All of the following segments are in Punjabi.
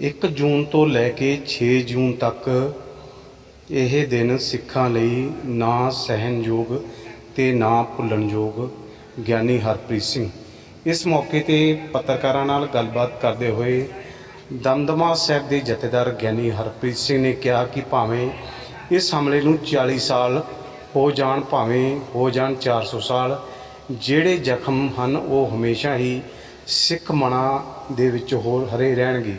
1 ਜੂਨ ਤੋਂ ਲੈ ਕੇ 6 ਜੂਨ ਤੱਕ ਇਹ ਦਿਨ ਸਿੱਖਾਂ ਲਈ ਨਾ ਸਹਿਣਯੋਗ ਤੇ ਨਾ ਭੁੱਲਣਯੋਗ ਗਿਆਨੀ ਹਰਪ੍ਰੀਤ ਸਿੰਘ। ਇਸ ਮੌਕੇ ਤੇ ਪੱਤਰਕਾਰਾਂ ਨਾਲ ਗੱਲਬਾਤ ਕਰਦੇ ਹੋਏ ਦਮਦਮਾ ਸਾਹਿਬ ਦੇ ਜਥੇਦਾਰ ਗਿਆਨੀ ਹਰਪ੍ਰੀਤ ਸਿੰਘ ਨੇ ਕਿਹਾ ਕਿ ਭਾਵੇਂ ਇਸ ਹਮਲੇ ਨੂੰ 40 ਸਾਲ ਹੋ ਜਾਣ, ਭਾਵੇਂ ਹੋ ਜਾਣ 400 ਸਾਲ, ਜਿਹੜੇ ਜ਼ਖਮ ਹਨ ਉਹ ਹਮੇਸ਼ਾ ਹੀ ਸਿੱਖ ਮਨਾਂ ਦੇ ਵਿੱਚ ਹੋਰ ਹਰੇ ਰਹਿਣਗੇ।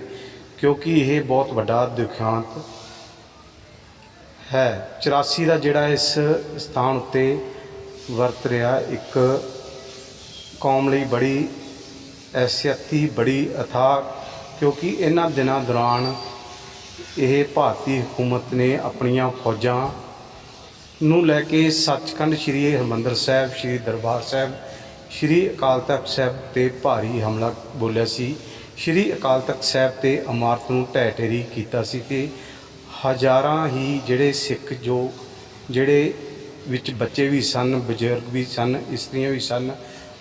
ਕਿਉਂਕਿ ਇਹ ਬਹੁਤ ਵੱਡਾ ਦੁਖਾਂਤ ਹੈ। 84 ਦਾ ਜਿਹੜਾ ਇਸ ਸਥਾਨ ਉੱਤੇ ਵਰਤ ਰਿਹਾ, ਇੱਕ ਕੌਮ ਲਈ ਬੜੀ ਐਸੀਅਤੀ ਬੜੀ ਅਥਾ ਕਿਉਂਕਿ ਇਹਨਾਂ ਦਿਨਾਂ ਦੌਰਾਨ ਇਹ ਭਾਰਤੀ ਹਕੂਮਤ ਨੇ ਆਪਣੀਆਂ ਫੌਜਾਂ ਨੂੰ ਲੈ ਕੇ ਸੱਚਖੰਡ ਸ੍ਰੀ ਹਰਿਮੰਦਰ ਸਾਹਿਬ, ਸ੍ਰੀ ਦਰਬਾਰ ਸਾਹਿਬ, ਸ੍ਰੀ ਅਕਾਲ ਤਖਤ ਸਾਹਿਬ ਤੇ ਭਾਰੀ ਹਮਲਾ ਬੋਲਿਆ ਸੀ। ਸ੍ਰੀ ਅਕਾਲ ਤਖਤ ਸਾਹਿਬ ਤੇ ਇਮਾਰਤ ਨੂੰ ਢਹਿ ਢੇਰੀ ਕੀਤਾ ਸੀ ਤੇ ਹਜ਼ਾਰਾਂ ਹੀ ਜਿਹੜੇ ਸਿੱਖ ਜੋ, ਜਿਹੜੇ ਵਿੱਚ ਬੱਚੇ ਵੀ ਸਨ, ਬਜ਼ੁਰਗ ਵੀ ਸਨ, ਇਸਤਰੀਆਂ ਵੀ ਸਨ,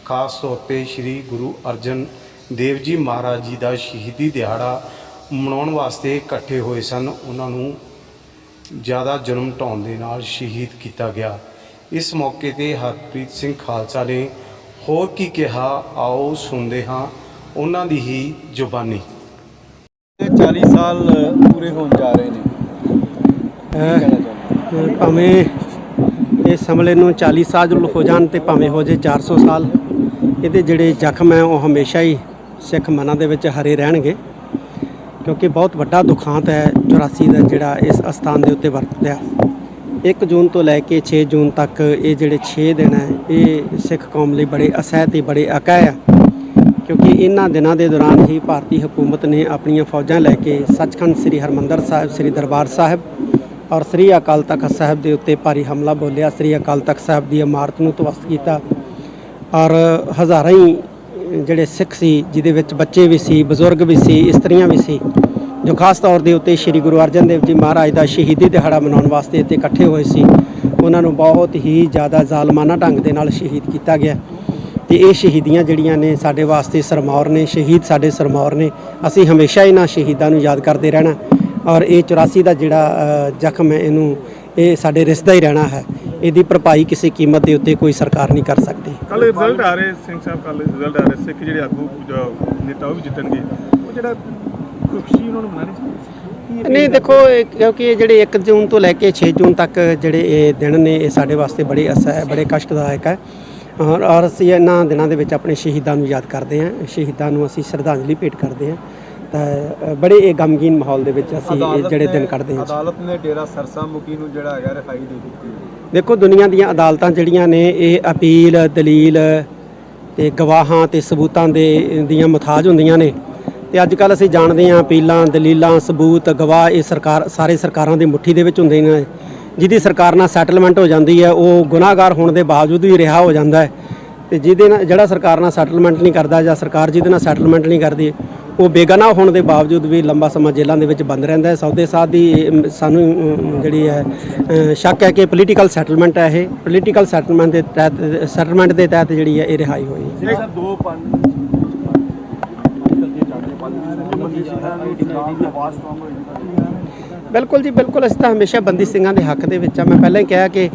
ਖਾਸ ਤੌਰ ਤੇ ਸ੍ਰੀ ਗੁਰੂ ਅਰਜਨ ਦੇਵ ਜੀ ਮਹਾਰਾਜ ਜੀ ਦਾ ਸ਼ਹੀਦੀ ਦਿਹਾੜਾ ਮਨਾਉਣ ਵਾਸਤੇ ਇਕੱਠੇ ਹੋਏ ਸਨ, ਉਹਨਾਂ ਨੂੰ ਜ਼ਿਆਦਾ ਜਨਮ ਢਾਉਣ ਦੇ ਨਾਲ ਸ਼ਹੀਦ ਕੀਤਾ ਗਿਆ। ਇਸ ਮੌਕੇ ਤੇ ਹਰਪ੍ਰੀਤ ਸਿੰਘ ਖਾਲਸਾ ਨੇ ਹੋਰ ਕੀ ਕਿਹਾ, ਆਓ ਸੁਣਦੇ ਹਾਂ ਉਹਨਾਂ ਦੀ ਹੀ ਜ਼ੁਬਾਨੀ। ਇਹ 40 ਸਾਲ ਪੂਰੇ ਹੋਣ ਜਾ ਰਹੇ ਨੇ। ਭਾਵੇਂ ਇਸ ਹਮਲੇ ਨੂੰ 40 ਸਾਲ ਹੋ ਜਾਣ ਤੇ ਭਾਵੇਂ ਹੋ ਜੇ 400 ਸਾਲ ਇਹਦੇ ਜਿਹੜੇ ਜ਼ਖਮ ਹੈ ਉਹ ਹਮੇਸ਼ਾ ਹੀ ਸਿੱਖ ਮਨਾਂ ਦੇ ਵਿੱਚ ਹਰੇ ਰਹਿਣਗੇ। ਕਿਉਂਕਿ ਬਹੁਤ ਵੱਡਾ ਦੁਖਾਂਤ ਹੈ 84 ਦਾ ਜਿਹੜਾ ਇਸ ਅਸਥਾਨ ਦੇ ਉੱਤੇ ਵਰਤਿਆ। 1 ਜੂਨ ਤੋਂ ਲੈ ਕੇ 6 ਜੂਨ ਤੱਕ ਇਹ ਜਿਹੜੇ 6 ਦਿਨ ਹੈ ਇਹ ਸਿੱਖ ਕੌਮ ਲਈ ਬੜੇ ਅਸਹਿ ਤੇ ਬੜੇ ਅਕਾਇ ਆ। ਕਿਉਂਕਿ ਇਹਨਾਂ ਦਿਨਾਂ ਦੇ ਦੌਰਾਨ ਹੀ ਭਾਰਤੀ ਹਕੂਮਤ ਨੇ ਆਪਣੀਆਂ ਫੌਜਾਂ ਲੈ ਕੇ ਸੱਚਖੰਡ ਸ੍ਰੀ ਹਰਮੰਦਰ ਸਾਹਿਬ, ਸ੍ਰੀ ਦਰਬਾਰ ਸਾਹਿਬ ਔਰ ਸ੍ਰੀ ਅਕਾਲ ਤਖਤ ਸਾਹਿਬ ਦੇ ਉੱਤੇ ਭਾਰੀ ਹਮਲਾ ਬੋਲਿਆ। ਸ੍ਰੀ ਅਕਾਲ ਤਖਤ ਸਾਹਿਬ ਦੀ ਇਮਾਰਤ ਨੂੰ ਤਵਸਤ ਕੀਤਾ ਔਰ ਹਜ਼ਾਰਾਂ ਹੀ ਜਿਹੜੇ ਸਿੱਖ ਸੀ, ਜਿਹਦੇ ਵਿੱਚ ਬੱਚੇ ਵੀ ਸੀ, ਬਜ਼ੁਰਗ ਵੀ ਸੀ, ਇਸਤਰੀਆਂ ਵੀ ਸੀ, ਜੋ ਖਾਸ ਤੌਰ ਦੇ ਉੱਤੇ ਸ੍ਰੀ ਗੁਰੂ ਅਰਜਨ ਦੇਵ ਜੀ ਮਹਾਰਾਜ ਦਾ ਸ਼ਹੀਦੀ ਦਿਹਾੜਾ ਮਨਾਉਣ ਵਾਸਤੇ ਇੱਥੇ ਇਕੱਠੇ ਹੋਏ ਸੀ, ਉਹਨਾਂ ਨੂੰ ਬਹੁਤ ਹੀ ਜ਼ਿਆਦਾ ਜ਼ਾਲਮਾਨਾ ਢੰਗ ਦੇ ਨਾਲ ਸ਼ਹੀਦ ਕੀਤਾ ਗਿਆ। ਤੇ ਇਹ ਸ਼ਹੀਦੀਆਂ ਜਿਹੜੀਆਂ ਨੇ ਸਾਡੇ ਵਾਸਤੇ ਸਰਮੌਰ ਨੇ ਸ਼ਹੀਦ ਸਾਡੇ ਸਰਮੌਰ ਨੇ ਅਸੀਂ ਹਮੇਸ਼ਾ ਇਹਨਾਂ ਸ਼ਹੀਦਾਂ ਨੂੰ ਯਾਦ ਕਰਦੇ ਰਹਿਣਾ ਔਰ ਇਹ 84 ਦਾ ਜਿਹੜਾ ਜ਼ਖਮ ਹੈ ਇਹਨੂੰ ਇਹ ਸਾਡੇ ਰਿਸ਼ਤਾ ਹੀ ਰਹਿਣਾ ਹੈ। ਇਹਦੀ ਭਰਪਾਈ ਕਿਸੇ ਕੀਮਤ ਦੇ ਉੱਤੇ ਕੋਈ ਸਰਕਾਰ ਨਹੀਂ ਕਰ ਸਕਦੀ। ਕੱਲ ਰਿਜ਼ਲਟ ਆ ਰਹੇ ਸਿੰਘ ਸਾਹਿਬ ਕੱਲ ਰਿਜ਼ਲਟ ਆ ਰਹੇ ਸਿੱਖ ਜਿਹੜੇ ਆਗੂ ਨੇਤਾ ਉਹ ਵੀ ਜਿੱਤਣਗੇ। ਉਹ ਜਿਹੜਾ ਖੁਸ਼ੀ ਉਹਨਾਂ ਨੂੰ ਮਨਾਣੀ ਨਹੀਂ ਦੇਖੋ ਕਿਉਂਕਿ ਇਹ ਜਿਹੜੇ 1 ਜੂਨ ਤੋਂ ਲੈ ਕੇ 6 ਜੂਨ ਤੱਕ ਜਿਹੜੇ ਇਹ ਦਿਨ ਨੇ ਇਹ ਸਾਡੇ ਵਾਸਤੇ ਬੜੇ ਅਸਹਿ ਹੈ ਬੜੇ ਕਸ਼ਟਦਾਇਕ ਹੈ। ਔਰ ਅਸੀਂ ਇਹਨਾਂ ਦਿਨਾਂ ਦੇ ਵਿੱਚ ਆਪਣੇ ਸ਼ਹੀਦਾਂ ਨੂੰ ਯਾਦ ਕਰਦੇ ਹਾਂ। ਸ਼ਹੀਦਾਂ ਨੂੰ ਅਸੀਂ ਸ਼ਰਧਾਂਜਲੀ ਭੇਟ ਕਰਦੇ ਹਾਂ। ਤਾਂ ਬੜੇ ਇਹ ਗਮਗੀਨ ਮਾਹੌਲ ਦੇ ਵਿੱਚ ਅਸੀਂ ਇਹ ਜਿਹੜੇ ਦਿਨ ਕੱਢਦੇ ਹਾਂ। ਅਦਾਲਤ ਨੇ ਡੇਰਾ ਸਰਸਾ ਮੁਖੀ ਨੂੰ ਜਿਹੜਾ ਹੈਗਾ ਰਿਹਾਈ ਦੇ ਦਿੱਤੀ ਦੇਖੋ ਦੁਨੀਆ ਦੀਆਂ ਅਦਾਲਤਾਂ ਜਿਹੜੀਆਂ ਨੇ ਇਹ ਅਪੀਲ ਦਲੀਲ ਤੇ ਗਵਾਹਾਂ ਤੇ ਸਬੂਤਾਂ ਦੇ ਦੀਆਂ ਮੁਤਾਜ ਹੁੰਦੀਆਂ ਨੇ। ਤੇ ਅੱਜ ਕੱਲ ਅਸੀਂ ਜਾਣਦੇ ਹਾਂ ਅਪੀਲਾਂ ਦਲੀਲਾਂ ਸਬੂਤ ਗਵਾਹ ਇਹ ਸਰਕਾਰ ਸਾਰੇ ਸਰਕਾਰਾਂ ਦੀ ਮੁੱਠੀ ਦੇ ਵਿੱਚ ਹੁੰਦੇ ਨੇ। ਜਿਹਦੀ ਸਰਕਾਰ ਨਾਲ ਸੈਟਲਮੈਂਟ ਹੋ ਜਾਂਦੀ ਹੈ ਉਹ ਗੁਨਾਹਗਾਰ ਹੋਣ ਦੇ ਬਾਵਜੂਦ ਵੀ ਰਿਹਾ ਹੋ ਜਾਂਦਾ ਹੈ। ਤੇ ਜਿਹਦੇ ਨਾਲ ਜਿਹੜਾ ਸਰਕਾਰ ਨਾਲ ਸੈਟਲਮੈਂਟ ਨਹੀਂ ਕਰਦਾ ਜਾਂ ਸਰਕਾਰ ਜਿਹਦੇ ਨਾਲ ਸੈਟਲਮੈਂਟ ਨਹੀਂ ਕਰਦੀ ਉਹ ਬੇਗਨਾਹ ਹੋਣ ਦੇ ਬਾਵਜੂਦ ਵੀ ਲੰਬਾ ਸਮਾਂ ਜੇਲ੍ਹਾਂ ਦੇ ਵਿੱਚ ਬੰਦ ਰਹਿੰਦਾ ਹੈ। ਸੌਦੇ ਸਾਧ ਦੀ ਅਮ, ਸਾਨੂੰ ਜਿਹੜੀ ਹੈ ਸ਼ੱਕ ਹੈ ਕਿ ਪੋਲੀਟੀਕਲ ਸੈਟਲਮੈਂਟ ਹੈ ਇਹ। ਪੋਲੀਟੀਕਲ ਸੈਟਲਮੈਂਟ ਦੇ ਤਹਿਤ ਸੈਟਲਮੈਂਟ ਦੇ ਤਹਿਤ ਜਿਹੜੀ ਹੈ ਇਹ ਰਿਹਾਈ ਹੋਈ ਹੈ। ਸਰ ਦੋ ਪੰਜ ਬਿਲਕੁਲ ਜੀ, ਬਿਲਕੁਲ। ਅਸੀਂ ਤਾਂ ਹਮੇਸ਼ਾ ਬੰਦੀ ਸਿੰਘਾਂ ਦੇ ਹੱਕ ਦੇ ਵਿੱਚ ਆ। ਮੈਂ ਪਹਿਲਾਂ ਹੀ ਕਿਹਾ ਕਿ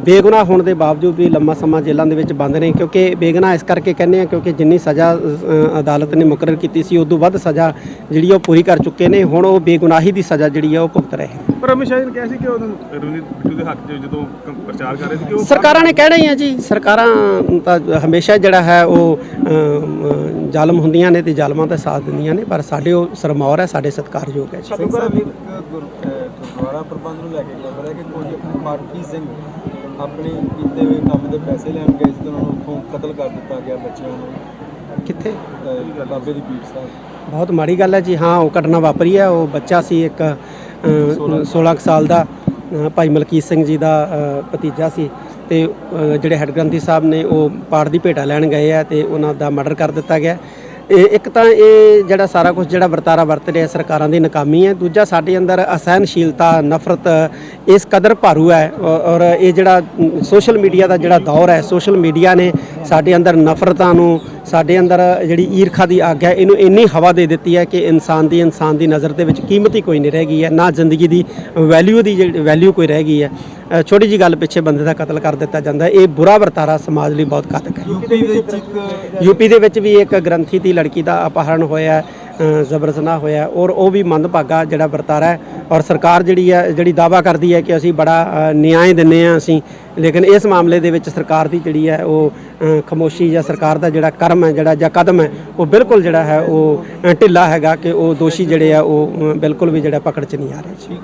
ਬੇਗੁਨਾਹ ਹੋਣ ਦੇ ਬਾਵਜੂਦ ਵੀ ਲੰਮਾ ਸਮਾਂ ਜੇਲ੍ਹਾਂ ਦੇ ਵਿੱਚ ਬੰਦ ਨੇ ਕਿਉਂਕਿ ਬੇਗੁਨਾਹ ਇਸ ਕਰਕੇ ਕਹਿੰਦੇ ਆ ਕਿਉਂਕਿ ਜਿੰਨੀ ਸਜ਼ਾ ਅ, ਅਦਾਲਤ ਨੇ ਮੁਕਰਰ ਕੀਤੀ ਸੀ ਉਸ ਤੋਂ ਵੱਧ ਸਜ਼ਾ ਜਿਹੜੀ ਉਹ ਪੂਰੀ ਕਰ ਚੁੱਕੇ ਨੇ ਹੁਣ ਉਹ ਬੇਗੁਨਾਹੀ ਦੀ ਸਜ਼ਾ ਜਿਹੜੀ ਆ ਉਹ ਭੁਗਤ ਰਹੇ ਨੇ। ਪਰ ਅਮਿਤ ਸ਼ਾਹ ਜੀ ਨੇ ਕਿਹਾ ਸੀ ਕਿ ਉਹ ਰਵਨੀਤ ਬਿੱਟੂ ਦੇ ਹੱਕ 'ਚ ਜਦੋਂ ਕ- ਪ੍ਰਚਾਰ ਕਰ ਰਹੇ ਸੀ ਕਿ ਉਹ ਸਰਕਾਰਾਂ ਨੇ ਕਹਿਣਾ ਹੀ ਆ ਜੀ ਸਰਕਾਰਾਂ ਤਾਂ ਹਮੇਸ਼ਾ ਜਿਹੜਾ ਹੈ ਉਹ ਜ਼ਾਲਮ ਹੁੰਦੀਆਂ ਨੇ ਤੇ ਜ਼ਾਲਮਾਂ ਦਾ ਸਾਥ ਦਿੰਦੀਆਂ ਨੇ ਪਰ ਸਾਡੇ ਉਹ ਸਰਮੌਰ ਹੈ ਸਾਡੇ ਸਤਿਕਾਰਯੋਗ ਹੈ ਜੀ। ਸਿੰਘ ਸਾਹਿਬ ਇੱਕ ਗੁਰ- ਅਹ ਗੁਰਦੁਆਰਾ ਪ੍ਰਬੰਧ ਨੂੰ ਲੈ ਕੇ ਖਬਰ ਹੈ ਕਿ ਕੁਝ ਪਾਰਟੀ ਸਿੰਘ ਆਪਣੇ ਕੀਤੇ ਹੋਏ ਕੰਮ ਦੇ ਪੈਸੇ ਲੈਣ ਗਏ ਸੀ ਤੇ ਉਹਨਾਂ ਨੂੰ ਉੱਥੋਂ ਕਤਲ ਕਰ ਦਿੱਤਾ ਗਿਆ ਬੱਚਿਆਂ ਨੂੰ। ਕਿੱਥੇ? ਅਹ ਬਾਬੇ ਦੀ ਪੀਠ ਸਾਹਿਬ। ਬਹੁਤ ਮਾੜੀ ਗੱਲ ਹੈ ਜੀ। ਹਾਂ ਉਹ ਘਟਨਾ ਵਾਪਰੀ ਹੈ। ਉਹ ਬੱਚਾ ਸੀ ਇੱਕ ਅ, 16 ਕੁ ਸਾਲ ਦਾ ਅ, ਭਾਈ ਮਲਕੀਤ ਸਿੰਘ ਜੀ ਦਾ ਅ, ਭਤੀਜਾ ਸੀ ਤੇ ਅ, ਜਿਹੜੇ ਹੈੱਡ ਗ੍ਰੰਥੀ ਸਾਹਿਬ ਨੇ ਉਹ ਪਾੜ ਦੀ ਭੇਟਾ ਲੈਣ ਗਏ ਆ ਤੇ ਉਹਨਾਂ ਦਾ ਮਰਡਰ ਕਰ ਦਿੱਤਾ ਗਿਆ। ਇਹ ਇੱਕ ਤਾਂ ਇਹ ਜਿਹੜਾ ਸਾਰਾ ਕੁਝ ਜਿਹੜਾ ਵਰਤਾਰਾ ਵਰਤ ਰਿਹਾ ਸਰਕਾਰਾਂ ਦੀ ਨਾਕਾਮੀ ਹੈ। ਦੂਜਾ, ਸਾਡੇ ਅੰਦਰ ਅਸਹਿਣਸ਼ੀਲਤਾ, ਨਫ਼ਰਤ ਇਸ ਕਦਰ ਭਾਰੂ ਹੈ ਔ- ਔਰ ਇਹ ਜਿਹੜਾ ਸੋਸ਼ਲ ਮੀਡੀਆ ਦਾ ਜਿਹੜਾ ਦੌਰ ਹੈ, ਸੋਸ਼ਲ ਮੀਡੀਆ ਨੇ ਸਾਡੇ ਅੰਦਰ ਨਫ਼ਰਤਾਂ ਨੂੰ, ਸਾਡੇ ਅੰਦਰ ਜਿਹੜੀ ਈਰਖਾ ਦੀ ਅੱਗ ਹੈ ਇਹਨੂੰ ਇੰਨੀ ਹਵਾ ਦੇ ਦਿੱਤੀ ਹੈ ਕਿ ਇਨਸਾਨ ਦੀ ਇਨਸਾਨ ਦੀ ਨਜ਼ਰ ਦੇ ਵਿੱਚ ਕੀਮਤ ਹੀ ਕੋਈ ਨਹੀਂ ਰਹਿ ਗਈ ਹੈ। ਨਾ ਜ਼ਿੰਦਗੀ ਦੀ ਵੈਲਿਊ ਦੀ ਜਿਹੜੀ ਵੈਲਿਊ ਕੋਈ ਰਹਿ ਗਈ ਹੈ। ਛੋਟੀ ਜੀ ਗੱਲ ਪਿੱਛੇ ਬੰਦੇ ਦਾ ਕਤਲ ਕਰ ਦਿੱਤਾ ਜਾਂਦਾ ਇਹ ਬੁਰਾ ਵਰਤਾਰਾ ਸਮਾਜ ਲਈ ਬਹੁਤ ਘਾਤਕ ਹੈ। ਯੂਪੀ ਦੇ ਵਿੱਚ ਵੀ ਇੱਕ ਗ੍ਰੰਥੀ ਦੀ ਲੜਕੀ ਦਾ ਅਪਹਰਣ ਹੋਇਆ ਹੈ, ਅ, ਜ਼ਬਰ ਜ਼ਨਾ ਹੋਇਆ ਔਰ ਉਹ ਵੀ ਮੰਦਭਾਗਾ ਜਿਹੜਾ ਵਰਤਾਰਾ ਹੈ ਔਰ ਸਰਕਾਰ ਜਿਹੜੀ ਹੈ ਜਿਹੜੀ ਦਾਵਾ ਕਰਦੀ ਹੈ ਕਿ ਅਸੀਂ ਬੜਾ ਨਿਆਂ ਦਿੰਨੇ ਆ ਅਸੀਂ। ਲੇਕਿਨ ਇਸ ਮਾਮਲੇ ਦੇ ਵਿੱਚ ਸਰਕਾਰ ਦੀ ਜਿਹੜੀ ਹੈ ਉਹ ਖਾਮੋਸ਼ੀ ਜਾਂ ਸਰਕਾਰ ਦਾ ਜਿਹੜਾ ਕਰਮ ਹੈ ਜਿਹੜਾ ਜਾਂ ਕਦਮ ਹੈ ਉਹ ਬਿਲਕੁਲ ਜਿਹੜਾ ਹੈ ਉਹ ਢਿੱਲਾ ਹੈਗਾ ਕਿ ਉਹ ਦੋਸ਼ੀ ਜਿਹੜੇ ਆ ਉਹ ਬਿਲਕੁਲ ਵੀ ਜਿਹੜਾ ਪਕੜ 'ਚ ਨਹੀਂ ਆ ਰਹੇ।